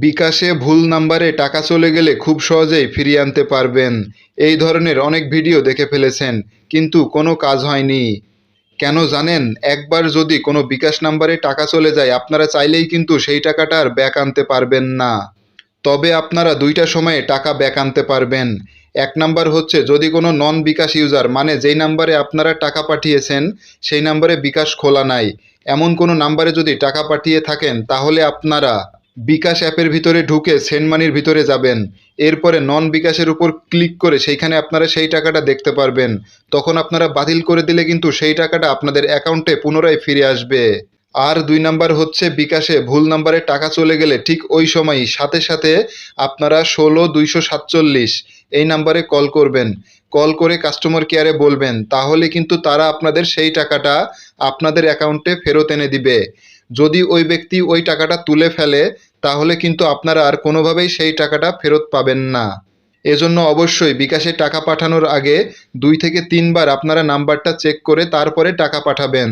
বিকাশে ভুল নাম্বারে টাকা চলে গেলে খুব সহজেই ফিরিয়ে আনতে পারবেন। এই ধরনের অনেক ভিডিও দেখে ফেলেছেন, কিন্তু কোনো কাজ হয়নি। কেন জানেন? একবার যদি কোনো বিকাশ নাম্বারে টাকা চলে যায়, আপনারা চাইলেই কিন্তু সেই টাকাটার ব্যাক আনতে পারবেন না। তবে আপনারা দুইটা সময়ে টাকা ব্যাক আনতে পারবেন। এক নাম্বার হচ্ছে, যদি কোনো নন বিকাশ ইউজার মানে যেই নাম্বারে আপনারা টাকা পাঠিয়েছেন, সেই নাম্বারে বিকাশ খোলা নাই। এমন কোনো নাম্বারে যদি টাকা পাঠিয়ে থাকেন, তাহলে আপনারা বিকাশ অ্যাপের ভিতরে ঢুকে সেন্ড মানির ভিতরে যাবেন। এরপরে নন বিকাশের উপর ক্লিক করে সেইখানে আপনারা সেই টাকাটা দেখতে পারবেন। তখন আপনারা বাতিল করে দিলে কিন্তু সেই টাকাটা আপনাদের অ্যাকাউন্টে পুনরায় ফিরে আসবে। আর দুই নাম্বার হচ্ছে বিকাশে ভুল নাম্বারে টাকা চলে গেলে ঠিক ওই সময়ই সাথে সাথে আপনারা ষোলো দুইশো সাতচল্লিশ এই নাম্বারে কল করবেন। কল করে কাস্টমার কেয়ারে বলবেন, তাহলে কিন্তু তারা আপনাদের সেই টাকাটা আপনাদের অ্যাকাউন্টে ফেরত এনে দিবে। যদি ওই ব্যক্তি ওই টাকাটা তুলে ফেলে, তাহলে কিন্তু আপনারা আর কোনোভাবেই সেই টাকাটা ফেরত পাবেন না। এজন্য অবশ্যই বিকাশে টাকা পাঠানোর আগে দুই থেকে তিনবার আপনারা নাম্বারটা চেক করে তারপরে টাকা পাঠাবেন।